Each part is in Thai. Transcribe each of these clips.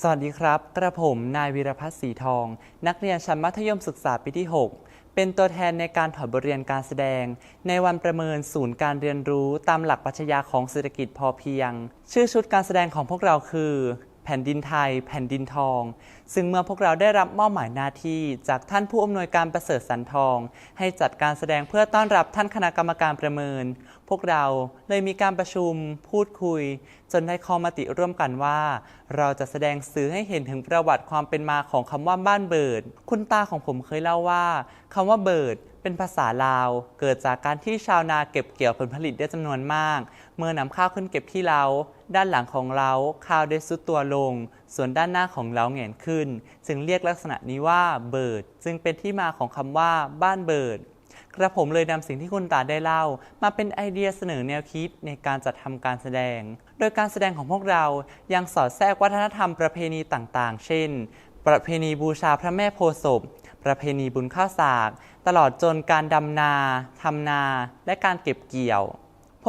สวัสดีครับ กระผมนายวีรพัฒน์สีทอง นักเรียนชั้นมัธยมศึกษาปีที่ 6 เป็นตัวแทนในการถอดบทเรียนการแสดง ในวันประเมินศูนย์การเรียนรู้ตามหลักปรัชญาของเศรษฐกิจพอเพียง ชื่อชุดการแสดงของพวกเราคือ แผ่นดินไทย แผ่นดินทอง ซึ่งเมื่อพวกเราได้รับมอบหมายหน้าที่ จากท่านผู้อำนวยการประเสริฐสันทอง ให้จัดการแสดงเพื่อต้อนรับท่านคณะกรรมการประเมิน พวกเราเลยมีการประชุม พูดคุย จนได้ข้อมติร่วมกันว่า เราจะแสดงสื่อให้เห็นถึงประวัติความเป็นมาของคำว่าบ้านเบิด คุณตาของผมเคยเล่าว่าคำว่าเบิด เป็นภาษาลาว เกิดจากการที่ชาวนาเก็บเกี่ยวผลผลิตได้จำนวนมาก เมื่อนำข้าวขึ้นเก็บที่เล้าด้านหลังของเล้าข้าวได้ซุดตัวลง ส่วนด้านหน้าของเล้าแหงนขึ้น จึงเรียกลักษณะนี้ว่าเบิด จึงเป็นที่มาของคำว่า บ้านเบิดกระผมเลยนำสิ่งที่คุณตาได้เล่า มาเป็นไอเดียเสนอแนวคิดในการจัดทำการแสดง โดยการแสดงของพวกเรายังสอดแทรกวัฒนธรรมประเพณีต่างๆ เช่น ประเพณีบูชาพระแม่โพธิ์ศพ ประเพณีบุญข้าวสาก ตลอดจนการดำนาทำนา และการเก็บเกี่ยว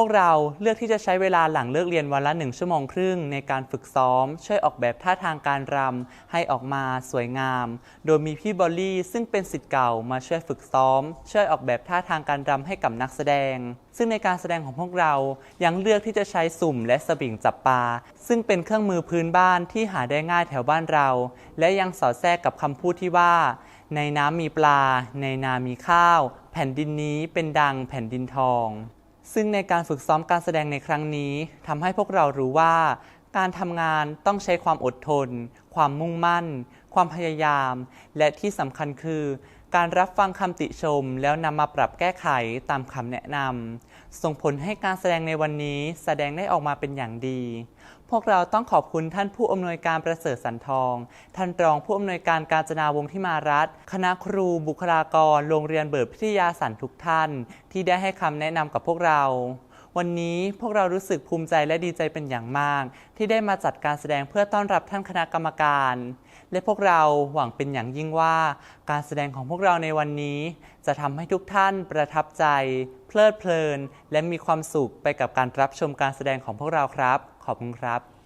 พวกเราเลือกที่จะใช้เวลาหลังเลิกเรียนวันละหนึ่งชั่วโมงครึ่งในการฝึกซ้อม ช่วยออกแบบท่าทางการรำให้ออกมาสวยงาม โดยมีพี่บอลลี่ซึ่งเป็นสิทธิ์เก่ามาช่วยฝึกซ้อม ช่วยออกแบบท่าทางการรำให้กับนักแสดงซึ่งในการแสดงของพวกเรายังเลือกที่จะใช้สุ่มและสบิงจับปลา ซึ่งเป็นเครื่องมือพื้นบ้านที่หาได้ง่ายแถวบ้านเรา และยังสอดแทรกกับคำพูดที่ว่า ในน้ำมีปลา ในนามีข้าว แผ่นดินนี้เป็นดังแผ่นดินทอง ซึ่งในการฝึกซ้อมการแสดงในครั้งนี้ทำให้พวกเรารู้ว่า การทำงานต้องใช้ความอดทน ความมุ่งมั่น ความพยายาม และที่สำคัญคือ การรับฟังคำติชม แล้วนำมาปรับแก้ไขตามคำแนะนำส่งผลให้การแสดงในวันนี้แสดงได้ออกมาเป็นอย่างดี พวกเราต้องขอบคุณท่านผู้อำนวยการประเสริฐสันทอง ท่านรองผู้อำนวยการการจนาวงที่มารัฐ คณะครูบุคลากร โรงเรียนเบิร์ดพิทยาสันทุกท่าน ที่ได้ให้คำแนะนำกับพวกเรา วันนี้พวกเรารู้สึกภูมิใจและดีใจเป็นอย่างมาก ที่ได้มาจัดการแสดงเพื่อต้อนรับท่านคณะกรรมการ และพวกเราหวังเป็นอย่างยิ่งว่า การแสดงของพวกเราในวันนี้ จะทำให้ทุกท่านประทับใจ เพลิดเพลิน และมีความสุขไปกับการรับชมการแสดงของพวกเราครับ ขอบคุณครับ